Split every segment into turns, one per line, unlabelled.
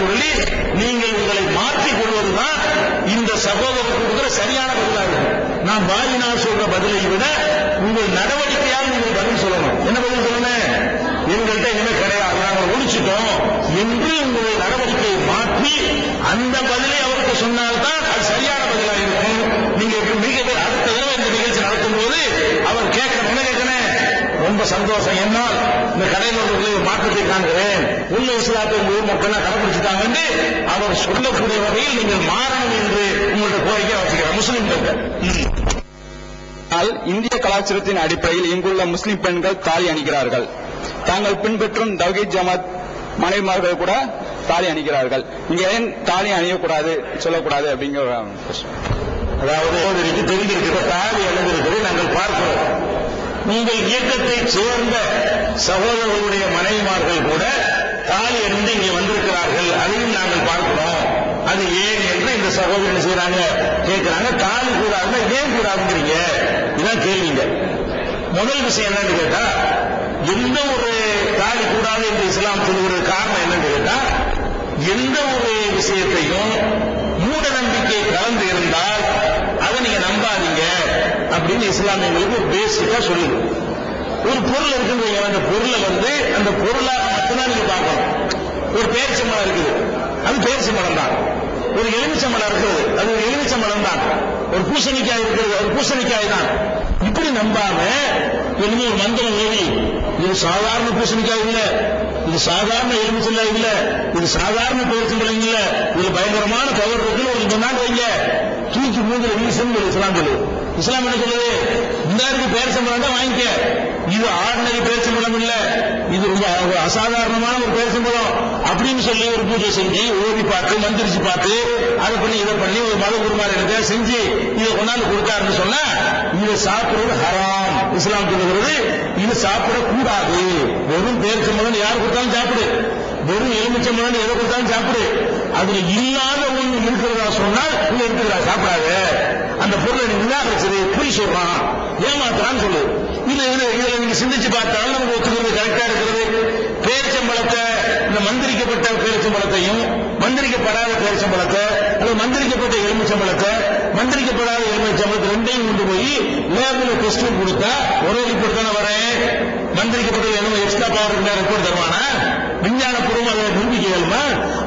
சொல்லி நீங்கள் உங்களை மாற்றிக் கொள்வதுதான் இந்த சகோதரர் கொடுக்கிற சரியான பதிலாக நான் வாயினால் சொல்ற பதிலை விட உங்கள் நடவடிக்கையால் நீங்கள் பதில் சொல்லணும். என்ன பதில் சொல்லணும்? எங்கள்கிட்ட இனிமே கிடையாது. நாங்கள் ஒழிச்சிட்டோம் என்று உங்களுடைய நடவடிக்கையை மாற்றி அந்த பதிலை அவருக்கு சொன்னால்தான் அது சரியான பதிலா இருக்கும். நீங்க மிக அடுத்த தடவை இந்த நிகழ்ச்சி நடத்தும் போது அவர் கேட்கணும் என்ன கேட்கணும் ரொம்ப சந்தோஷம். என்னால் இந்த கடையில் உள்ளவர்களை ஒரு மாற்றத்தை காண்கிறேன். உள்ள இஸ்லாத்தை உங்க ஊர் மக்கள் கடைபிடிச்சிட்டாங்க என்று அவர் சொல்லக்கூடிய வகையில் நீங்கள் மாறணும் என்று உங்களுடைய கோரிக்கை வச்சுக்கிறேன். முஸ்லிம்களுக்கு
ஆனால் இந்திய கலாச்சாரத்தின் அடிப்படையில் இங்குள்ள முஸ்லிம் பெண்கள் தாலி அணிகிறார்கள். தாங்கள் பின்பற்றும் தவ்ஹீத் ஜமாத் மனைவிமார்கள் கூட தாலி அணிகிறார்கள். நீங்க ஏன் தாலி அணியக்கூடாது சொல்லக்கூடாது அப்படிங்கிற.
அதாவது தெரிந்திருக்கிற தாலி அணிந்திருப்பதை நாங்கள் பார்க்கிறோம். உங்கள் இயக்கத்தைச் சேர்ந்த சகோதரர்களுடைய மனைவிமார்கள் கூட தாலி அணிந்து இங்கே வந்திருக்கிறார்கள். அதையும் நாங்கள் பார்க்கிறோம். அது ஏன் என்று இந்த சகோதரன் செய்யறாங்க கேட்கிறாங்க. தாலி கூடாதுன்னா ஏன் கூடாதுங்கிறீங்க? இதான் கேள்விங்க. முதல் விஷயம் என்னன்னு கேட்டா எந்த ஒரு தாலி கூடாது என்று இஸ்லாம் சொல்லுகிறது காரணம் என்னன்னு கேட்டா எந்த ஒரு விஷயத்தையும் மூட நம்பிக்கை கலந்து இருந்தால் அதை நீங்க நம்பாதீங்க அப்படின்னு இஸ்லாம் எங்களுக்கு ஒரு பேசிக்கா சொல்லுது. ஒரு பொருள் இருக்குன்றீங்க அந்த பொருளை வந்து அந்த பொருளாக மட்டும்தான் நீங்க பார்க்கணும். ஒரு பேரிச்சம்பழம் இருக்குது. அது பேரிச்சம்பழம் தான் ஒரு எலுமிச்சம்பழம் இருக்குது அது ஒரு எலுமிச்சம்பழம் தான் ஒரு பூசணிக்காய் இருக்கிறது. ஒரு பூசணிக்காய் தான் இப்படி நம்பாம இனிமே ஒரு மந்திரம் ஓடி இது சாதாரண பூசணிக்காய் இல்லை. இது சாதாரண எலுமிச்சங்காய் இல்ல. இது சாதாரண பேரிச்சம்பழம் இல்ல. இது பயங்கரமான பவர் இருக்குன்னு ஒரு சொன்னாங்க வைங்க தூக்கி மூஞ்சில வீசுன்னு ஒரு இஸ்லாம் சொல்லுது இஸ்லாம் என்ன சொல்லுது? இந்த பேருக்கு பேர் சம்பளம் தான் வாங்கிக்க. இது ஆர்டினரி பேரிச்சம்பழம் இல்ல. இது ரொம்ப அசாதாரணமான ஒரு சம்பளம். அப்படின்னு சொல்லி ஒரு பூஜை செஞ்சு ஓடி பார்த்து மந்திரிச்சு பார்த்து அதை பண்ணி இதை பண்ணி ஒரு மத குருமார் எடுக்க செஞ்சு இதை கொண்டாந்து கொடுத்தாருன்னு சொன்னா இதை சாப்பிடுறது ஹராம். இஸ்லாம் சொல்லுகிறது இது சாப்பிடக்கூடாது. வெறும் பேரிச்சம்பழம் யார் கொடுத்தாலும் சாப்பிடு. வெறும் எலுமிச்சம்பளம் எதை கொடுத்தாலும் சாப்பிடு. அதுல இல்லாத ஒண்ணு இருக்கிறதா சொன்னால் நீ எடுத்துக்கிறா சாப்பிடாத. என்ன பிரச்சனை பொய் சொல்றான் ஏமாத்துறான்னு சொல்லு. இது இது இதுல நீங்க சிந்திச்சு பார்த்தாலும் நமக்கு ஒத்துக்கிறது கரெக்டா இருக்கிறது. பேரிச்சம்பழத்தை இந்த மந்திரிக்கப்பட்ட பேரிச்சம்பழத்தையும் மந்திரிக்கப்படாத பேரிச்சம்பழத்தை அல்லது மந்திரிக்கப்பட்ட எலுமிச்சம்பழத்தை மந்திரிக்கப்படாத எலுமிச்சம்பழத்தை ரெண்டையும் கொண்டு போய் லேபில் டெஸ்ட் கொடுத்தா ஒரே ரிப்போர்ட் தானே வரேன். மந்திரிக்கப்பட்ட எலும்பு எக்ஸ்ட்ரா பவர் இருந்தா ரிப்போர்ட் தருவானா? விஞ்ஞான பூர்வம் அதை நிரூபிக்க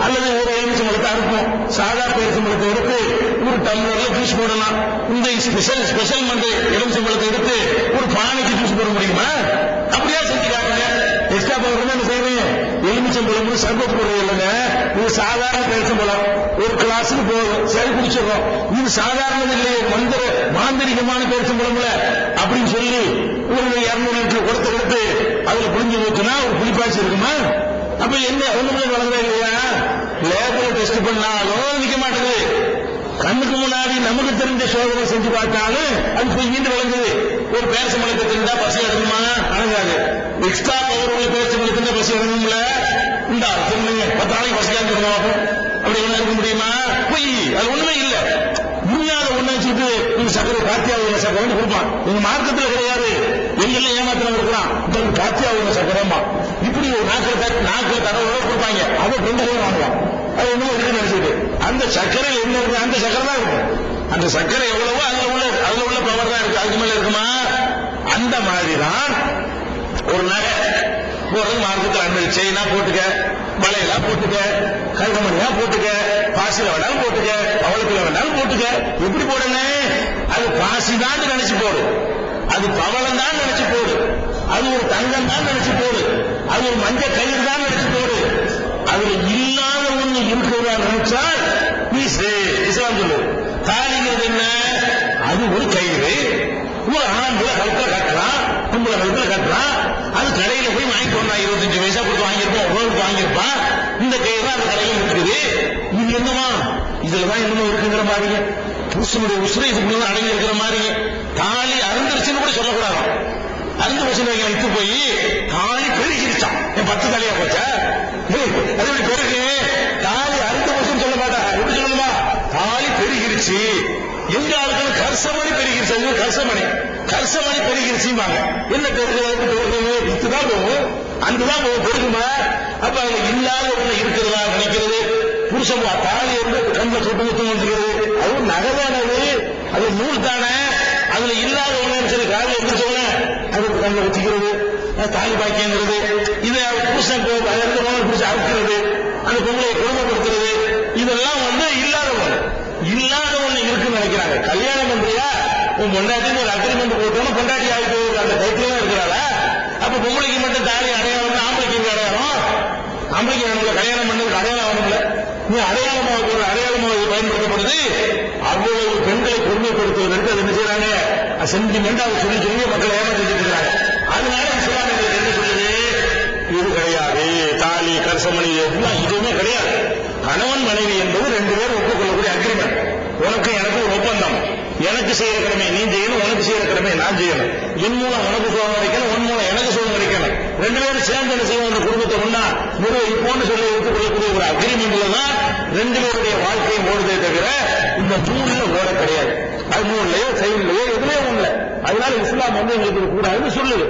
அல்லது ஒரு எலுமிச்சம்பழத்தை அறுப்போம். சாதா பேரிச்சம்பழத்தை எடுத்து ஒரு டம்ளர்ல ஜூஸ் போடலாம். இந்த ஸ்பெஷல் ஸ்பெஷல் மந்தை எலுமிச்சம்பழத்தை எடுத்து ஒரு பானைக்கு ஜூஸ் போட முடியுமா? அப்படியா செஞ்சு காட்டுங்க. எக்ஸ்ட்ரா பவர் என்ன செய்வேன் எலுமிச்சம்பழம் சர்பத் போடுறது இல்லைங்க. இது சாதாரண பேரிச்சம்பழம். ஒரு கிளாஸுக்கு போதும். சரி குடிச்சிடறோம். இது சாதாரண இல்லையே. மந்திர மாந்திரிகமான பேரிச்சம்பழம்ல. அப்படின்னு சொல்லி ஒரு இருநூறு லிட்டர் கொடுத்து கொடுத்து அதுல புரிஞ்சு ஊத்துனா ஒரு புளிப்பாச்சி இருக்குமா? அப்ப என்ன ஒண்ணுமே வளர்ந்தா இல்லையா? லேபர் டெஸ்ட் பண்ணா நமக்கு முன்னாடி நமக்கு தெரிஞ்ச சோதனை செஞ்சு பார்த்தாலும் அது பொய்யின்னு விளங்குது ஒரு பேரிச்சம்பழத்தை தெரிஞ்சா பசி அடங்குமா? அடங்காது. எக்ஸ்ட்ரா பவர் உள்ள பேரிச்சம்பழம் தெரிஞ்சா பசி அடங்கும்ல? இந்த சொல்லுங்க. பத்து நாளைக்கு பசிக்காம சொல்லுவோம் அப்படி என்ன இருக்க முடியுமா? பொய் அது ஒண்ணுமே இல்ல. முடியாத ஒண்ணு வச்சுட்டு நீங்க சக்கரை காத்தியாவுல சக்கரைன்னு கொடுப்பான். உங்க மார்க்கத்துல கிடையாது. எங்கெல்லாம் ஏமாத்திரம் இருக்கலாம் இந்த காத்தியாவுல சக்கரமா இப்படி ஒரு நாக்கில் தட்டு நாக்கில் தடவை கொடுப்பாங்க. அதை ரெண்டு வாங்குவான் வாங்கலாம் அது ஒண்ணுமே இருக்குன்னு நினைச்சிட்டு அந்த சர்க்கரை என்ன இருக்கு? அந்த சக்கரை தான் இருக்கும். அந்த சக்கரை எவ்வளவோ அதுல உள்ள அதுல உள்ள பவர் தான் இருக்கு. அதுக்கு மேல இருக்குமா? அந்த மாதிரி தான் ஒரு நகை. போறது மார்க்கத்தில் அனுமதி செயினா போட்டுக்க வளையலா போட்டுக்க கல்கமணியா போட்டுக்க பாசில வேணாலும் போட்டுக்க பவளத்துல வேணாலும் போட்டுக்க. எப்படி போடணும்? அது பாசி தான் நினைச்சு போடு. அது பவளம் தான் நினைச்சு போடு. அது ஒரு தங்கம் தான் நினைச்சு போடு. அது ஒரு மஞ்சள் கயிறு தான் நினைச்சு போடு. அதுல ஆரம்பிச்சால் நினைச்சால் இஸ்லாம் சொல்லு. தாலிங்கிறது என்ன? அது ஒரு கயிறு. ஒரு ஆம்பளை கழுத்துல கட்டலாம் பொம்பளை கழுத்துல கட்டலாம். அது கடையில போய் வாங்கிட்டு வந்தான் இருபத்தஞ்சு வயசா கொடுத்து வாங்கியிருப்போம் ரோலுக்கு வாங்கியிருப்பான். இந்த கயிறு தான் அந்த கடையில் இருக்குது இது என்னமா? இதுலதான் என்னமோ இருக்குங்கிற மாதிரி புருஷனுடைய உசுரை இதுக்குள்ள அடங்கி இருக்கிற மாதிரி தாலி அருந்துருச்சுன்னு கூட சொல்லக்கூடாது. அருந்து பசங்க வைத்து போய் தாலி பெருகிருச்சான் என் பத்து தலையா போச்சா? அது எப்படி பெருகு தாலி பெருகிருச்சு எங்க ஆளுக்கு கர்சமணி பெருகிருச்சு? கர்சமணி கர்சமணி பெருகிருச்சுவாங்க என்ன பெருகிறது பெருகிறது இதுதான் போகும். அங்குதான் போகும். பெருகுமா? அப்ப அவங்க இல்லாத ஒண்ணு இருக்கிறதா நினைக்கிறது? புருஷன் தாலி இருந்து கண்ணில் சுட்டு முத்தம் வந்துருக்கிறது. அது நகதானது. அது நூல் தானே அதுல இல்லாத ஒண்ணு சரி காலையில் எழுந்திரிச்சவன அதுக்கு கண்ணில் வச்சுக்கிறது தாலி பாக்கியங்கிறது. இதை புருஷன் அதிலிருந்து போன புருஷன் அறுக்கிறது. அந்த பொங்கலை குடும்பப்படுத்துறது இதெல்லாம் வந்து இல்லாத ஒண்ணு இல்லாத ஒண்ணு கல்யாணம் பண்றியா? உன் பொண்டாட்டின்னு ஒரு அக்ரிமெண்ட் போட்டோன்னு பொண்டாட்டி ஆகிட்டு அந்த டைத்துல இருக்கிறாள? அப்ப பொம்பளைக்கு மட்டும் தாலி அடையாளம் ஆம்பளைக்கு எங்க அடையாளம்? ஆம்பளைக்கு வேணும்ல கல்யாணம் பண்ணதுக்கு அடையாளம் வேணும்ல நீ அடையாளமாக ஒரு அடையாளமாக பயன்படுத்தப்படுது அவ்வளவு பெண்களை கொடுமைப்படுத்துவதற்கு அது என்ன செய்யறாங்க சென்டிமெண்ட் அவர் சொல்லி சொல்லி மக்களை ஏமாற்றிட்டு இருக்கிறாங்க. அதனால இஸ்லாம் என்ன சொல்லுது? இது கிடையாது. தாலி கரசமணி எல்லாம் எதுவுமே கிடையாது. கணவன் மனைவி என்பது ரெண்டு பேரும் ஒப்புக்கொள்ளக்கூடிய அக்ரிமெண்ட் உனக்கு எனக்கு ஒரு ஒப்பந்தம். எனக்கு செய்யற கடமை நீ செய்யணும் உனக்கு செய்யற கடமை நான் செய்யணும். என் மூலம் உனக்கு சுகம் கிடைக்கணும் உன் மூலம் எனக்கு சுகம் கிடைக்கணும் ரெண்டு பேரும் சேர்ந்து என்ன செய்வோம் அந்த குடும்பத்தை ஒண்ணா நிர்வகிப்போம்னு சொல்லி எடுத்துக்கொள்ளக்கூடிய ஒரு அக்ரிமெண்ட்ல தான் ரெண்டு பேருடைய வாழ்க்கையும் ஓடுதே தவிர இந்த மூணுல ஓட கிடையாது. அது மூணுலயோ எதுவுமே ஒண்ணு அதனால இஸ்லாம் வந்து எங்களுக்கு கூடாதுன்னு சொல்லுது.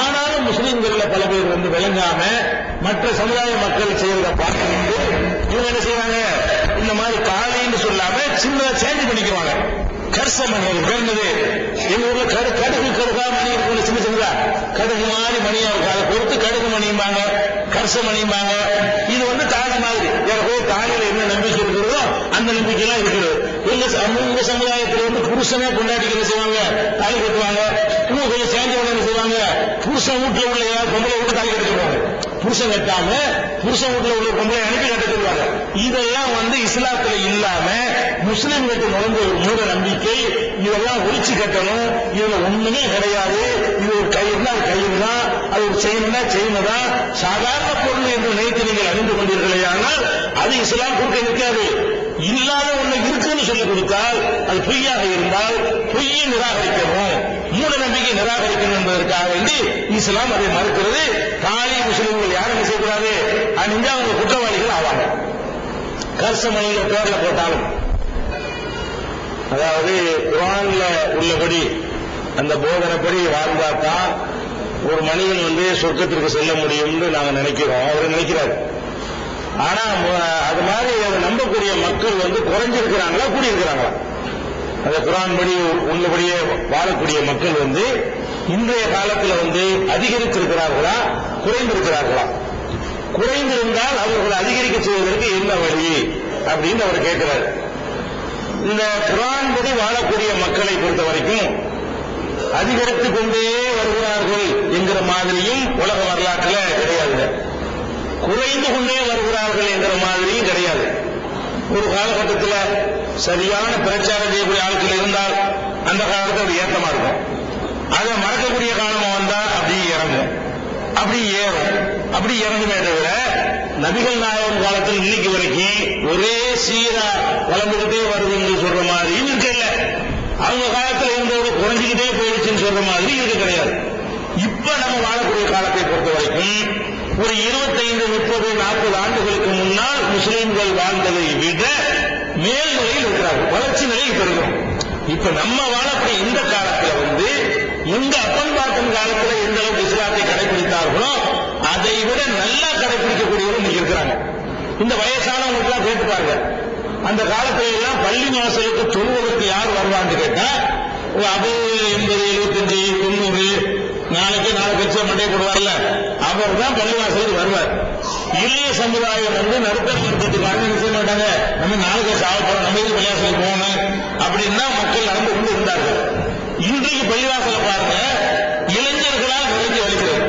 ஆனாலும் முஸ்லீம்கள்ல பல பேர் வந்து விளங்காம மற்ற சமுதாய மக்கள் செய்யறத பார்த்து இவங்க என்ன செய்வாங்க இந்த மாதிரி கால சின்னதா சேஞ்ச் பண்ணிக்குவாங்க. கர்சமணி மணி உயர்ந்தது. எங்க ஊர்ல கடு கடுகு கடுகா மணி இருக்கும் சின்ன சின்னதா. கடுகு மாதிரி மணியா இருக்கும். அதை பொறுத்து கடுகு மணியும்பாங்க கர்சமணியும்பாங்க இது வந்து தாலி மாதிரி. ஏற்கனவே தாலியில என்ன நம்பிக்கை இருக்கிறதோ அந்த நம்பிக்கை எல்லாம் இருக்கிறது எங்க சமூக சமுதாயத்தில் வந்து புருஷனே கொண்டாடிக்க என்ன செய்வாங்க? தாலி கட்டுவாங்க. இன்னும் கொஞ்சம் சேர்ந்தவங்க என்ன செய்வாங்க? புருஷன் வீட்டுல உள்ள ஏதாவது பொம்பளை விட்டு தாலி கட்டுவாங்க புருஷன் கட்டாம புருஷன் வீட்டுல உள்ள பொம்பளை அனுப்பி கட்ட சொல்லுவாங்க இதெல்லாம் வந்து இஸ்லாத்துல இல்லாம முஸ்லிம்களுக்கு நுழைந்த ஒரு மூட நம்பிக்கை இதெல்லாம் ஒழிச்சு கட்டணும் இதுல ஒண்ணுமே கிடையாது இது ஒரு கயிறுனா அது கயிறு தான் அது ஒரு செயின்னா செயின் தான் சாதாரண பொருள் என்று நினைத்து நீங்கள் அறிந்து கொண்டீர்களே ஆனால் அது இஸ்லாம் கொடுக்க நிற்காது. இல்லாத ஒண்ணு இருக்குன்னு சொல்லி கொடுத்தால் அது பொய்யாக இருந்தால் பொய்யை நிராகரிக்கணும். மூட நம்பிக்கை நிராகரிக்கணும் என்பதற்காக வேண்டி இஸ்லாம் அதை மறுக்கிறது. காலி முஸ்லிம்கள் யாரும் செய்யக்கூடாது? அணிஞ்சா அவங்க குற்றவாளிகள் ஆவாங்க. கர்சமணியில் பேர்ல போட்டாலும். அதாவது குரான்ல உள்ளபடி அந்த போதனைப்படி வாழ்ந்தாதான் ஒரு மனிதன் வந்து சொர்க்கத்திற்கு செல்ல முடியும்னு நாங்க நினைக்கிறோம். அவர் நினைக்கிறார். ஆனா அது மாதிரி அதை நம்பக்கூடிய மக்கள் வந்து குறைஞ்சிருக்கிறாங்களா கூடியிருக்கிறாங்களா? அந்த குரான் படி உள்ளபடியே வாழக்கூடிய மக்கள் வந்து இன்றைய காலத்தில் வந்து அதிகரித்திருக்கிறார்களா குறைந்திருக்கிறார்களா? குறைந்திருந்தால் அவர்களை அதிகரிக்க செய்வதற்கு என்ன வழி? அப்படின்னு அவர் கேட்கிறார். இந்த குரான் படி வாழக்கூடிய மக்களை பொறுத்த வரைக்கும் அதிகரித்துக் கொண்டே வருகிறார்கள் என்கிற மாதிரியும் உலக வரலாற்றுல கிடையாதுங்க குறைந்து கொண்டே வருகிறார்கள் என்கிற மாதிரியும் கிடையாது. ஒரு காலகட்டத்தில் சரியான பிரச்சாரம் செய்யக்கூடிய ஆட்கள் இருந்தால் அந்த காலத்தில் ஏற்றமா இருக்கும். அதை மறக்கக்கூடிய காலமா வந்தா அப்படியே இறங்கும். அப்படி ஏறும். அப்படி இறங்குமே தவிர நபிகள் நாயகம் காலத்தில் இன்னைக்கு வரைக்கும் ஒரே சீரா வளர்ந்துகிட்டே வருது என்று சொல்ற மாதிரி இருக்க இல்ல. அவங்க காலத்தில் இருந்தோட குறைஞ்சிக்கிட்டே போயிடுச்சுன்னு சொல்ற மாதிரி இருக்கு கிடையாது. இப்ப நம்ம வாழக்கூடிய காலத்தை பொறுத்த வரைக்கும் ஒரு இருபத்தைந்து முப்பது நாற்பது ஆண்டுகளுக்கு முன்னால் முஸ்லீம்கள் வாழ்ந்ததை விட மேல்நிலையில் இருக்கிறார்கள். வளர்ச்சி நிலையில் பெறுகிறோம் இப்ப நம்ம வாழக்கூடிய இந்த காலத்துல வந்து இந்த அப்பன் பாட்டன் காலத்துல எந்த அளவுக்கு இஸ்லாத்தை கடைபிடித்தார்களோ அதை விட நல்லா கடைபிடிக்கக்கூடியவர்கள் இன்னைக்கு இருக்கிறாங்க. இந்த வயசானவங்களுக்கு எல்லாம் கேட்டு பாருங்க. அந்த காலத்துல எல்லாம் பள்ளி வாசலுக்கு தொழுவதற்கு யார் வருவான்னு கேட்டா அது எண்பது எழுபத்தஞ்சு தொண்ணூறு நாளைக்கு நாலு கட்சியை மண்டே போடுவார்ல. அவர் தான் பள்ளிவாசலுக்கு வருவார். இளைய சமுதாயம் வந்து நடுத்தரத்துக்காக என்ன செய்ய மாட்டாங்க? நம்ம நாளைக்கு சாவ போறோம் நம்ம பள்ளிவாசலுக்கு போகணும்? அப்படின்னா மக்கள் நடந்து கொண்டு இருந்தார்கள். இன்றைக்கு பள்ளிவாசல பாருங்க. இளைஞர்களால் நிறைஞ்சு வலிக்கிறது.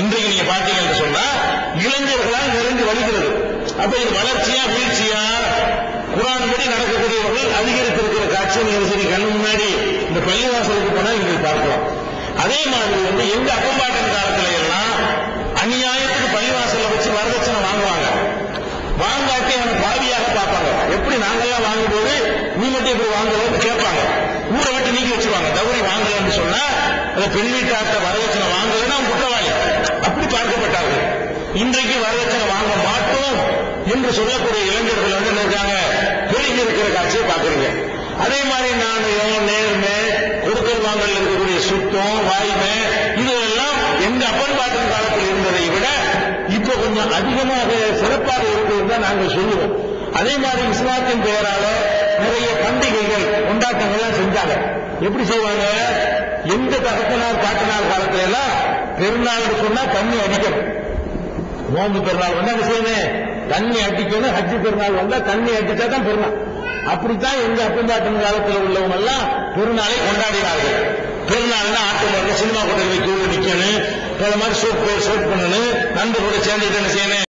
இன்றைக்கு நீங்க பார்த்தீங்கன்னு சொன்னா இளைஞர்களால் நிறைஞ்சு வலிக்கிறது. அப்ப இது வளர்ச்சியா வீழ்ச்சியா? குரான் படி நடக்கக்கூடியவர்கள் அதிகரித்திருக்கிற காட்சியை நீங்க சரி கண்ணு முன்னாடி இந்த பள்ளிவாசலுக்கு போனா நீங்க பார்க்கலாம். அதே மாதிரி வந்து எங்க அப்பம்பாட்டன் காலத்துல எல்லாம் சொன்னா அந்த பெண் வீட்டார்த்த வரதட்சணை வாங்கலன்னா குற்றவாளி. அப்படி பார்க்கப்பட்டார்கள். இன்றைக்கு வரதட்சணை வாங்க மாட்டோம் என்று சொல்லக்கூடிய இளைஞர்கள் வந்து என்ன இருக்காங்க? பெருகி இருக்கிற காட்சியை பார்க்குறீங்க. அதே மாதிரி நாணயம் நேர்மை கொடுக்கல் வாங்கல் இருக்கக்கூடிய சுத்தம் வாய்மை இதெல்லாம் எந்த அப்பன் பாட்டன் காலத்தில் இருந்ததை விட இப்ப கொஞ்சம் அதிகமாக சிறப்பாக இருக்கிறது தான் நாங்கள் சொல்லுவோம். அதே மாதிரி இஸ்லாத்தின் பெயரால நிறைய பண்டிகைகள் கொண்டாட்டங்கள்லாம் செஞ்சாங்க. எப்படி செய்வாங்க? எந்த தகப்பனார் காட்டினார் காலத்துல எல்லாம் பெருநாள் சொன்னா தண்ணி அடிக்கணும் நோம்பு பெருநாள் வந்தா விஷயமே செய்யணும்? தண்ணி அடிக்கணும். ஹஜ்ஜு பெருநாள் வந்தா தண்ணி அடிச்சா தான் பெருநாள். அப்படித்தான் எங்க அப்பந்தாட்டம் காலத்தில் உள்ளவங்க எல்லாம் பெருநாளை கொண்டாடினார்கள். பெருநாள்னா ஆட்டு மருந்து சினிமா கொண்டு போய் கியூல நிக்கணும். இந்த மாதிரி சோப் சோப் பண்ணணும். நண்பர்களோட சேர்ந்துட்டு என்ன செய்யணும்?